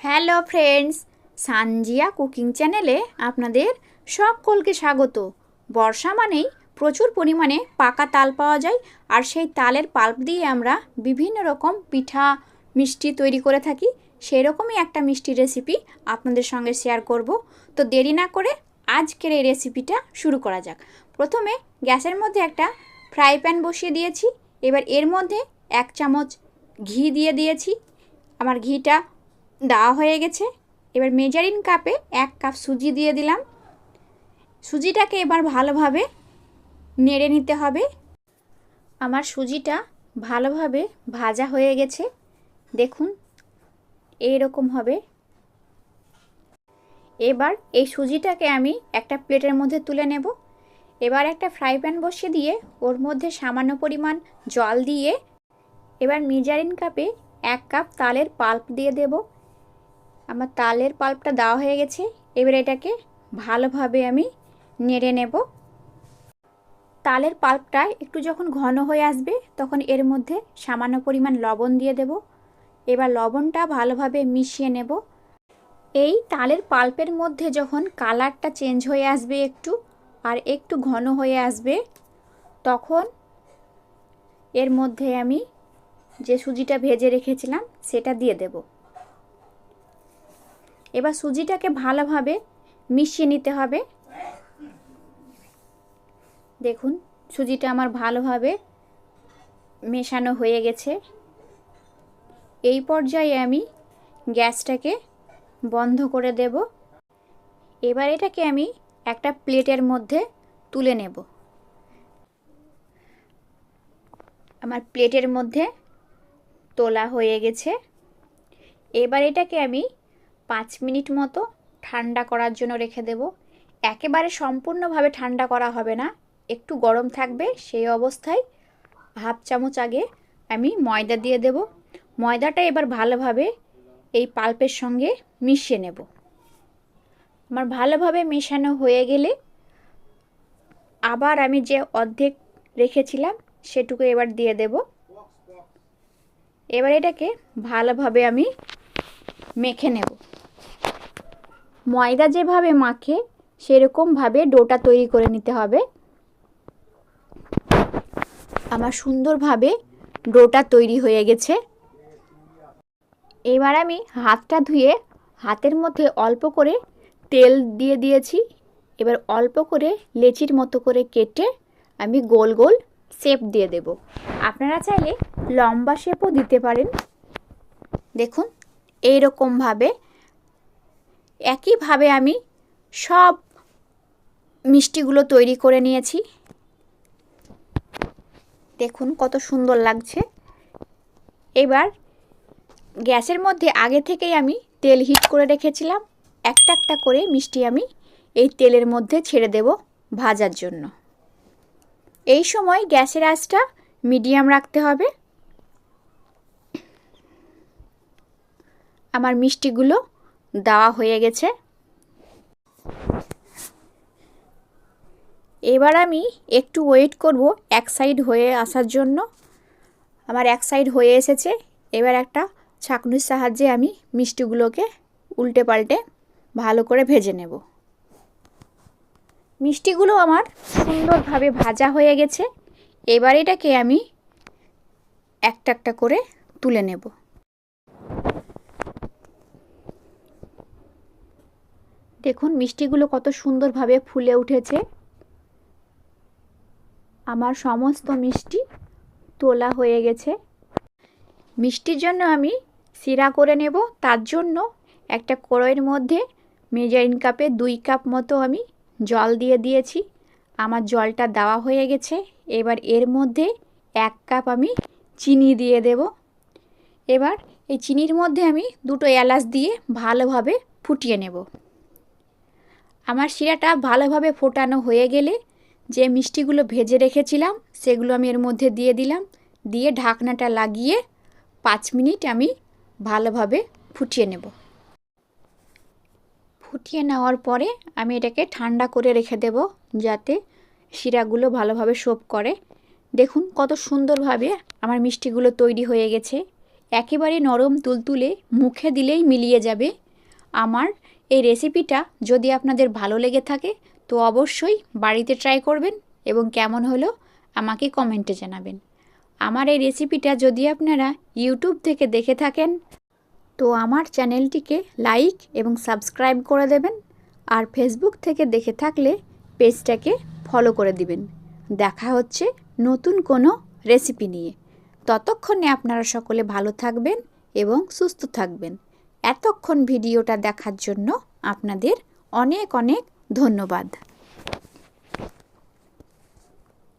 Hello friends, Sanjia cooking চ্যানেলে আপনাদের সকলকে স্বাগত। বর্ষা মানেই প্রচুর পরিমাণে পাকা তাল পাওয়া যায় আর সেই তালের পাল্প দিয়ে আমরা বিভিন্ন রকম পিঠা, মিষ্টি তৈরি করে থাকি। সেই রকমই একটা মিষ্টি রেসিপি আপনাদের সঙ্গে শেয়ার করব। তো দেরি না করে আজকের এই রেসিপিটা শুরু করা যাক। প্রথমে গ্যাসের মধ্যে একটা ফ্রাই প্যান বসিয়ে দিয়েছি। এবার এর মধ্যে এক চামচ ঘি দিয়ে দিয়েছি। আমার ঘিটা দেওয়া হয়ে গেছে। এবার মেজারিন কাপে এক কাপ সুজি দিয়ে দিলাম। সুজিটাকে এবার ভালোভাবে নেড়ে নিতে হবে। আমার সুজিটা ভালোভাবে ভাজা হয়ে গেছে। দেখুন, এইরকম হবে। এবার এই সুজিটাকে আমি একটা প্লেটের মধ্যে তুলে নেব। এবার একটা ফ্রাই প্যান বসিয়ে দিয়ে ওর মধ্যে সামান্য পরিমাণ জল দিয়ে এবার মেজারিন কাপে এক কাপ তালের পাল্প দিয়ে দেব। আমার তালের পাল্পটা দেওয়া হয়ে গেছে। এবার এটাকে ভালোভাবে আমি নেড়ে নেব। তালের পাল্পটা একটু যখন ঘন হয়ে আসবে, তখন এর মধ্যে সামান্য পরিমাণ লবণ দিয়ে দেব। এবার লবণটা ভালোভাবে মিশিয়ে নেব। এই তালের পাল্পের মধ্যে যখন কালারটা চেঞ্জ হয়ে আসবে একটু আর একটু ঘন হয়ে আসবে, তখন এর মধ্যে আমি যে সুজিটা ভেজে রেখেছিলাম, সেটা দিয়ে দেব। এবার সুজিটাকে ভালোভাবে মিশিয়ে নিতে হবে। দেখুন, সুজিটা আমার ভালোভাবে মেশানো হয়ে গেছে। এই পর্যায়ে আমি গ্যাসটাকে বন্ধ করে দেব। এবার এটাকে আমি একটা প্লেটের মধ্যে তুলে নেব। আমার প্লেটের মধ্যে তোলা হয়ে গেছে। এবার এটাকে আমি পাঁচ মিনিট মতো ঠান্ডা করার জন্য রেখে দেব। একেবারে সম্পূর্ণভাবে ঠান্ডা করা হবে না। একটু গরম থাকবে, সেই অবস্থায় হাফ চামচ আগে আমি ময়দা দিয়ে দেব। ময়দাটা এবার ভালোভাবে এই পাল্পের সঙ্গে মিশিয়ে নেব। আমার ভালোভাবে মেশানো হয়ে গেলে আবার আমি যে অর্ধেক রেখেছিলাম, সেটুকু এবার দিয়ে দেব। এবার এটাকে ভালোভাবে আমি মেখে নেব। ময়দা যেভাবে মাখে, সেরকমভাবে ডোটা তৈরি করে নিতে হবে। আমার সুন্দরভাবে ডোটা তৈরি হয়ে গেছে। এবার আমি হাতটা ধুয়ে হাতের মধ্যে অল্প করে তেল দিয়ে দিয়েছি। এবার অল্প করে লেচির মতো করে কেটে আমি গোল গোল শেপ দিয়ে দেব। আপনারা চাইলে লম্বা শেপও দিতে পারেন। দেখুন এই রকমভাবে একইভাবে আমি সব মিষ্টিগুলো তৈরি করে নিয়েছি। দেখুন কত সুন্দর লাগছে। এবার গ্যাসের মধ্যে আগে থেকেই আমি তেল হিট করে রেখেছিলাম। একটা একটা করে মিষ্টি আমি এই তেলের মধ্যে ছেড়ে দেব ভাজার জন্য। এই সময় গ্যাসের আঁচটা মিডিয়াম রাখতে হবে। আমার মিষ্টিগুলো দেওয়া হয়ে গেছে। এবার আমি একটু ওয়েট করব এক সাইড হয়ে আসার জন্য। আমার এক সাইড হয়ে এসেছে। এবার একটা ছাঁকনির সাহায্যে আমি মিষ্টিগুলোকে উল্টে পাল্টে ভালো করে ভেজে নেব। মিষ্টিগুলো আমার সুন্দরভাবে ভাজা হয়ে গেছে। এবার এটাকে আমি একটা একটা করে তুলে নেব। দেখুন, মিষ্টিগুলো কত সুন্দরভাবে ফুলে উঠেছে। আমার সমস্ত মিষ্টি তোলা হয়ে গেছে। মিষ্টির জন্য আমি সিরা করে নেব। তার জন্য একটা কড়াইয়ের মধ্যে মেজারিন কাপে দুই কাপ মতো আমি জল দিয়ে দিয়েছি। আমার জলটা দেওয়া হয়ে গেছে। এবার এর মধ্যে এক কাপ আমি চিনি দিয়ে দেব। এবার এই চিনির মধ্যে আমি দুটো এলাচ দিয়ে ভালোভাবে ফুটিয়ে নেব। আমার শিরাটা ভালোভাবে ফোটানো হয়ে গেলে যে মিষ্টিগুলো ভেজে রেখেছিলাম, সেগুলো আমি এর মধ্যে দিয়ে দিলাম। দিয়ে ঢাকনাটা লাগিয়ে পাঁচ মিনিট আমি ভালোভাবে ফুটিয়ে নেব। ফুটিয়ে নেওয়ার পরে আমি এটাকে ঠান্ডা করে রেখে দেব যাতে শিরাগুলো ভালোভাবে সোপ করে। দেখুন কত সুন্দরভাবে আমার মিষ্টিগুলো তৈরি হয়ে গেছে। একেবারে নরম তুলতুলে মুখে দিলেই মিলিয়ে যাবে। আমার এই রেসিপিটা যদি আপনাদের ভালো লেগে থাকে, তো অবশ্যই বাড়িতে ট্রাই করবেন এবং কেমন হলো আমাকে কমেন্টে জানাবেন। আমার এই রেসিপিটা যদি আপনারা ইউটিউব থেকে দেখে থাকেন, তো আমার চ্যানেলটিকে লাইক এবং সাবস্ক্রাইব করে দেবেন আর ফেসবুক থেকে দেখে থাকলে পেজটাকে ফলো করে দিবেন। দেখা হচ্ছে নতুন কোনো রেসিপি নিয়ে। ততক্ষণে আপনারা সকলে ভালো থাকবেন এবং সুস্থ থাকবেন। এতক্ষণ ভিডিওটা দেখার জন্য আপনাদের অনেক অনেক ধন্যবাদ।